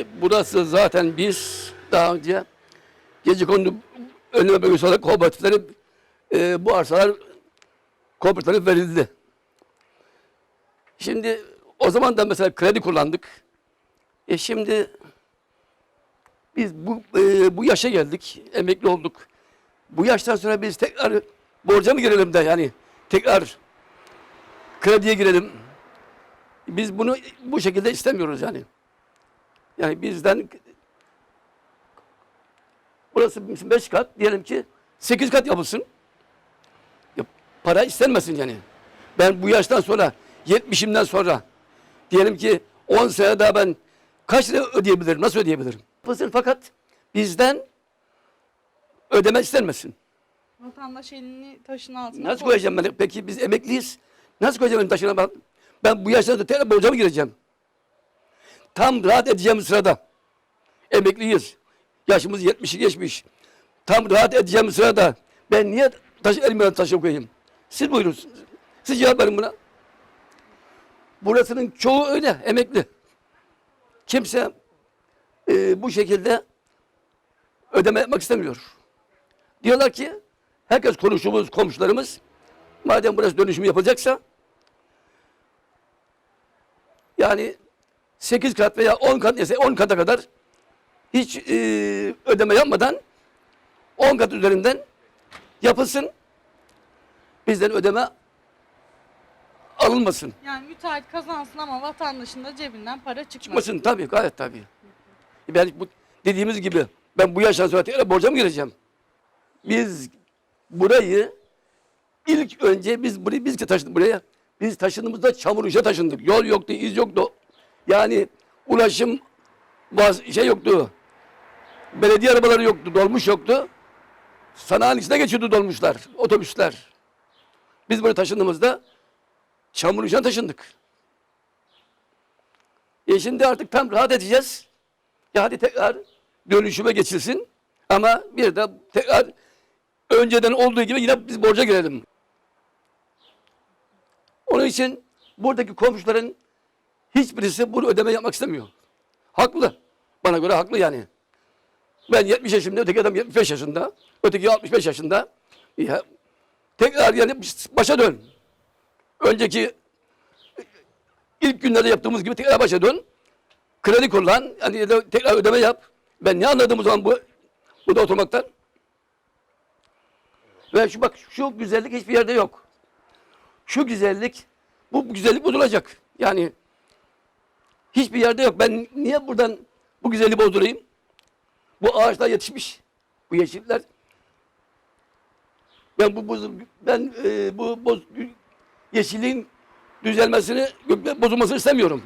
Şimdi burası zaten biz daha önce gecekondu önleme bölgesi olarak kooperatifleri e, bu arsalar kooperatiflere verildi. Şimdi o zaman da mesela kredi kullandık. E şimdi biz bu e, bu yaşa geldik, emekli olduk. Bu yaştan sonra biz tekrar borca mı girelim de yani tekrar krediye girelim. Biz bunu bu şekilde istemiyoruz yani. Yani bizden burası beş kat diyelim ki sekiz kat yapılsın. Ya, para istenmesin yani. Ben bu yaştan sonra 70'imden sonra diyelim ki 10 sene daha ben kaç lira ödeyebilirim? Nasıl ödeyebilirim? Yapılsın fakat bizden ödeme istenmesin. Vatandaş elini taşın altına Nasıl koy- koyacağım ben? Peki biz emekliyiz. Nasıl koyacağım benim taşına ben? Bu yaşta da tekrar borca mı gireceğim? Tam rahat edeceğim sırada. Emekliyiz. Yaşımız 70'i geçmiş. Tam rahat edeceğim sırada. Ben niye taş, elime taşı koyayım? Siz buyurun. Siz cevap verin buna. Burasının çoğu öyle emekli. Kimse e, bu şekilde ödeme yapmak istemiyor. Diyorlar ki herkes konuştuğumuz komşularımız madem burası dönüşüm yapılacaksa yani 8 kat veya 10 kat ise 10 kata kadar hiç e, ödeme yapmadan 10 kat üzerinden yapılsın. Bizden ödeme alınmasın. Yani müteahhit kazansın ama vatandaşın da cebinden para çıkmasın. Çıkmasın tabii gayet tabii. Ben bu dediğimiz gibi ben bu yaştan sonra tekrar borca mı gireceğim? Biz burayı ilk önce biz burayı biz ki taşıdık buraya. Biz taşındığımızda çamur işe taşındık. Yol yoktu, iz yoktu. Yani ulaşım şey yoktu. Belediye arabaları yoktu, dolmuş yoktu. Sanayinin içine geçiyordu dolmuşlar, otobüsler. Biz buraya taşındığımızda çamur işe taşındık. E şimdi artık tam rahat edeceğiz. Ya hadi tekrar dönüşüme geçilsin. Ama bir de tekrar önceden olduğu gibi yine biz borca girelim. Onun için buradaki komşuların hiçbirisi bunu ödeme yapmak istemiyor. Haklı. Bana göre haklı yani. Ben 70 yaşında, öteki adam 75 yaşında, öteki 65 yaşında. Ya, tekrar yani başa dön. Önceki ilk günlerde yaptığımız gibi tekrar başa dön. Kredi kullan, yani tekrar ödeme yap. Ben ne anladım o zaman bu burada oturmaktan? Ve şu bak şu güzellik hiçbir yerde yok. Şu güzellik, bu güzellik bozulacak. Yani hiçbir yerde yok. Ben niye buradan bu güzelliği bozdurayım? Bu ağaçlar yetişmiş. Bu yeşiller. Ben bu boz- ben e, bu boz, yeşilliğin düzelmesini, bozulmasını istemiyorum.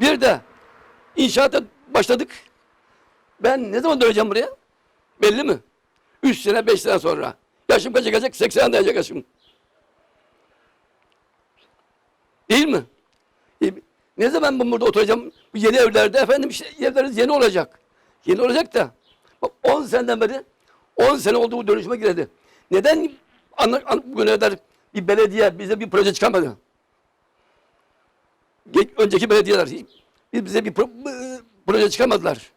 Bir de inşaata başladık. Ben ne zaman döneceğim buraya? Belli mi? Üç sene, beş sene sonra. Yaşım kaça gelecek? 80 diyecek yaşım. Değil mi? Ne zaman ben burada oturacağım? Bu yeni evlerde efendim işte evleriniz yeni olacak. Yeni olacak da. Bak 10 seneden beri 10 sene oldu bu dönüşüme girdi. Neden anla, an, bugüne kadar bir belediye bize bir proje çıkamadı? Geç, önceki belediyeler biz bize bir pro- proje çıkamadılar.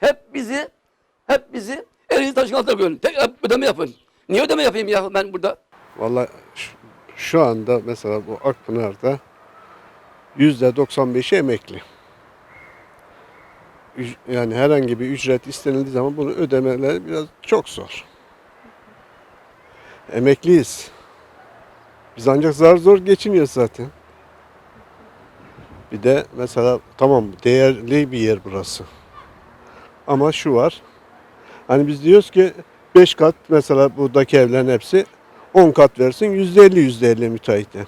Hep bizi hep bizi elinizi taşın altına koyun. Tekrar ödeme yapın. Niye ödeme yapayım ya ben burada? Vallahi şu- şu anda mesela bu Akpınar'da 95'i emekli. Üc- Yani herhangi bir ücret istenildiği zaman bunu ödemeleri biraz çok zor. Emekliyiz. Biz ancak zar zor geçiniyoruz zaten. Bir de mesela tamam değerli bir yer burası. Ama şu var. Hani biz diyoruz ki 5 kat mesela buradaki evlerin hepsi 10 kat versin %50 %50 müteahhite.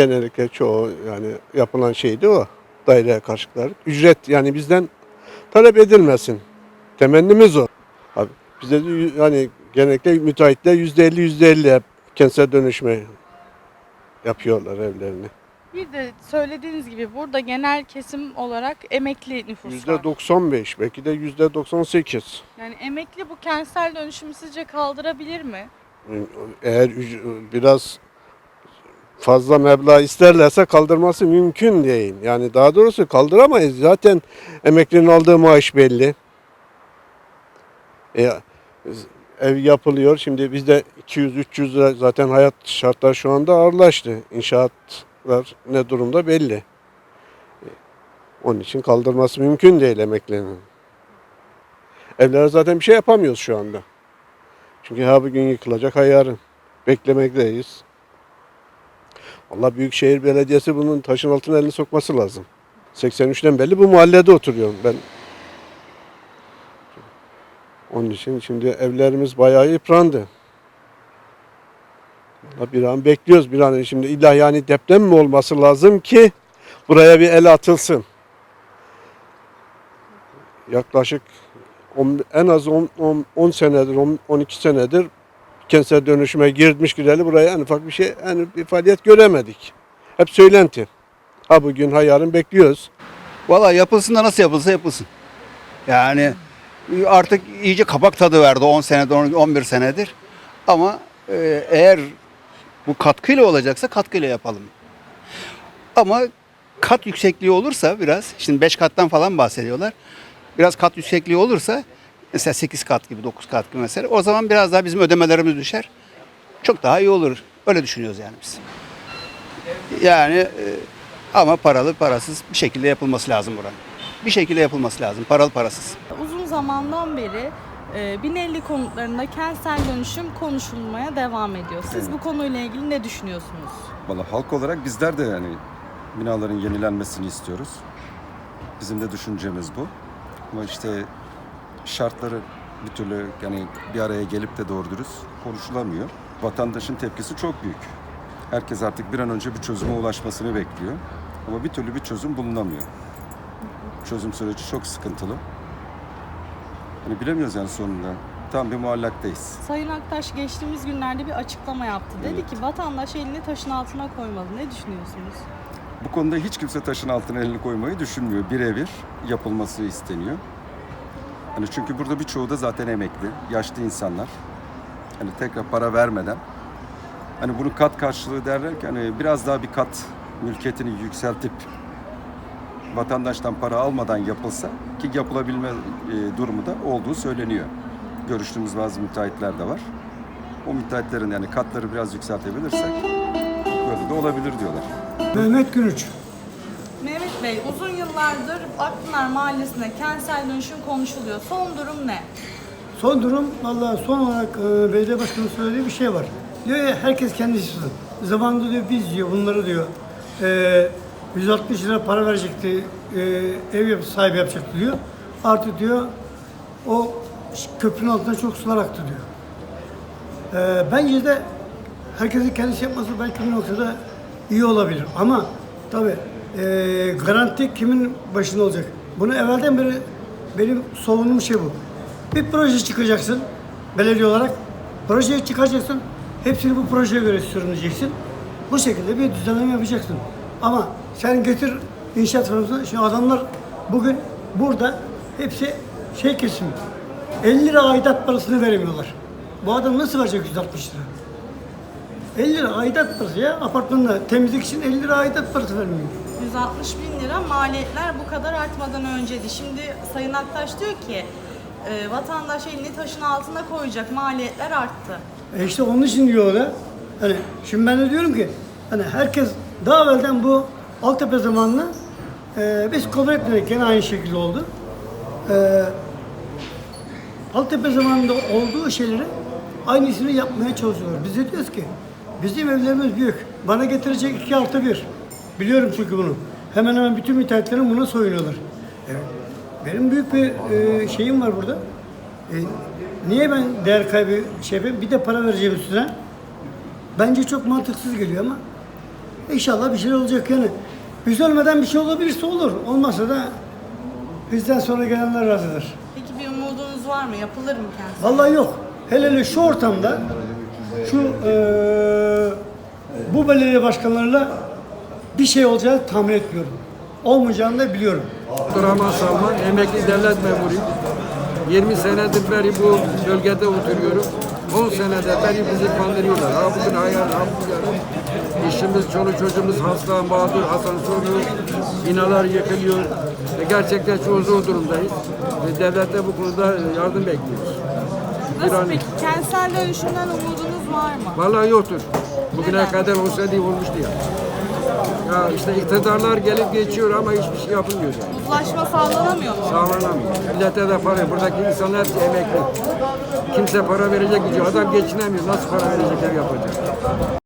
Genellikle çoğu yani yapılan şey de o. Daireye karşılıklar. Ücret yani bizden talep edilmesin. Temennimiz o. Abi bize de y- hani genellikle müteahhitler %50 %50 hep kentsel dönüşme yapıyorlar evlerini. Bir de söylediğiniz gibi burada genel kesim olarak emekli nüfus var. %95 belki de %98. Yani emekli bu kentsel dönüşümü sizce kaldırabilir mi? Eğer üc- biraz fazla meblağ isterlerse kaldırması mümkün değil. Yani daha doğrusu kaldıramayız. Zaten emeklinin aldığı maaş belli. E, ev yapılıyor. Şimdi bizde 200-300 lira zaten hayat şartları şu anda ağırlaştı. İnşaatlar ne durumda belli. E, Onun için kaldırması mümkün değil emeklinin. Evlere zaten bir şey yapamıyoruz şu anda. Çünkü ha bugün yıkılacak ha yarın. Beklemekteyiz. Allah Büyükşehir Belediyesi bunun taşın altına elini sokması lazım. 83'ten belli bu mahallede oturuyorum ben. Onun için şimdi evlerimiz bayağı yıprandı. Allah Bir an bekliyoruz bir an. Şimdi illa yani deprem mi olması lazım ki buraya bir el atılsın. Yaklaşık on- en az 10 senedir, 10 12 senedir kentsel dönüşüme girmiş gireli buraya en ufak bir şey, yani bir faaliyet göremedik. Hep söylenti. Ha bugün ha yarın bekliyoruz. Valla yapılsın da nasıl yapılsa yapılsın. Yani artık iyice kabak tadı verdi 10 senedir, 10 11 senedir. Ama e, eğer bu katkıyla olacaksa katkıyla yapalım. Ama kat yüksekliği olursa biraz, şimdi 5 kattan falan bahsediyorlar. Biraz kat yüksekliği olursa mesela 8 kat gibi 9 kat gibi mesela o zaman biraz daha bizim ödemelerimiz düşer. Çok daha iyi olur. Öyle düşünüyoruz yani biz. Yani e, ama paralı parasız bir şekilde yapılması lazım buranın. Bir şekilde yapılması lazım. Paralı parasız. Uzun zamandan beri e, Binelli konutlarında kentsel dönüşüm konuşulmaya devam ediyor. Siz Evet. bu konuyla ilgili ne düşünüyorsunuz? Valla halk olarak bizler de yani binaların yenilenmesini istiyoruz. Bizim de düşüncemiz bu. Ama işte şartları bir türlü yani bir araya gelip de doğru dürüst konuşulamıyor. Vatandaşın tepkisi çok büyük. Herkes artık bir an önce bir çözüme ulaşmasını bekliyor. Ama bir türlü bir çözüm bulunamıyor. Çözüm süreci çok sıkıntılı. Hani bilemiyoruz yani sonunda. Tam bir muallaktayız. Sayın Aktaş geçtiğimiz günlerde bir açıklama yaptı. Dedi Evet. ki vatandaş elini taşın altına koymalı. Ne düşünüyorsunuz? Bu konuda hiç kimse taşın altına elini koymayı düşünmüyor. Birebir yapılması isteniyor. Hani çünkü burada birçoğu da zaten emekli, yaşlı insanlar. Hani tekrar para vermeden hani bunu kat karşılığı derler ki hani biraz daha bir kat mülkiyetini yükseltip vatandaştan para almadan yapılsa ki yapılabilme e, durumu da olduğu söyleniyor. Görüştüğümüz bazı müteahhitler de var. O müteahhitlerin yani katları biraz yükseltebilirsek böyle de olabilir diyorlar. Mehmet Gürüç. Mehmet Bey uzun yıllardır Akpınar Mahallesi'nde kentsel dönüşüm konuşuluyor. Son durum ne? Son durum vallahi son olarak e, belediye başkanı söylediği bir şey var. Diyor ya herkes kendisi istiyor. Zamanında diyor biz diyor bunları diyor. E, 160 lira para verecekti. E, ev yap sahibi yapacaktı diyor. Artı diyor o köprünün altında çok sular aktı diyor. E, bence de herkesin kendisi yapması belki bir noktada iyi olabilir. Ama tabi garanti kimin başında olacak? Bunu evvelden beri benim savunduğum şey bu. Bir proje çıkacaksın belediye olarak. Projeyi çıkacaksın. Hepsini bu projeye göre sürüneceksin. Bu şekilde bir düzenleme yapacaksın. Ama sen getir inşaat firmasını. Şimdi adamlar bugün burada hepsi şey kesim. 50 lira aidat parasını veremiyorlar. Bu adam nasıl verecek 160 lira? 50 lira aidat parası ya. Apartmanda temizlik için 50 lira aidat parası vermiyor. 160 bin lira maliyetler bu kadar artmadan önceydi. Şimdi Sayın Aktaş diyor ki e, vatandaş elini taşın altına koyacak maliyetler arttı. E işte onun için diyor öyle. Hani şimdi ben de diyorum ki hani herkes daha evvelden bu Altepe zamanını e, biz kabul etmedik. Gene aynı şekilde oldu. E, Altepe zamanında olduğu şeyleri aynısını yapmaya çalışıyorlar. Biz de diyoruz ki bizim evlerimiz büyük. Bana getirecek iki artı bir. Biliyorum çünkü bunu. Hemen hemen bütün müteahhitlerin buna soyunuyorlar. Evet. Benim büyük bir e, şeyim var burada. E, niye ben değer kaybı şey yapayım? Bir de para vereceğim üstüne. Bence çok mantıksız geliyor ama inşallah bir şey olacak yani. Biz ölmeden bir şey olabilirse olur. Olmazsa da bizden sonra gelenler razıdır. Peki bir umudunuz var mı? Yapılır mı kentsel? Vallahi yok. Hele hele şu ortamda şu eee, bu belediye başkanlarıyla bir şey olacağını tahmin etmiyorum. Olmayacağını da biliyorum. Abdurrahman Salman, emekli devlet memuruyum. 20 senedir beri bu bölgede oturuyorum. 10 senede beri bizi kandırıyorlar. Ha bugün hayal, ha bugün. İşimiz, çoluk çocuğumuz hasta, mağdur, asansörlü, binalar yıkılıyor. E, gerçekten çok zor durumdayız. E, devlette bu konuda yardım bekliyoruz. Bir Nasıl an- peki? Kentsel dönüşümden umudunuz var mı? Vallahi yoktur. Bugüne Neden? kadar olsaydı olmuştu ya. Ya işte iktidarlar gelip geçiyor ama hiçbir şey yapılmıyor. Uzlaşma sağlanamıyor mu? Sağlanamıyor. Millete de para. Buradaki insanlar hepsi emekli. Kimse para verecek gücü. Adam geçinemiyor. Nasıl para verecek ev yapacak?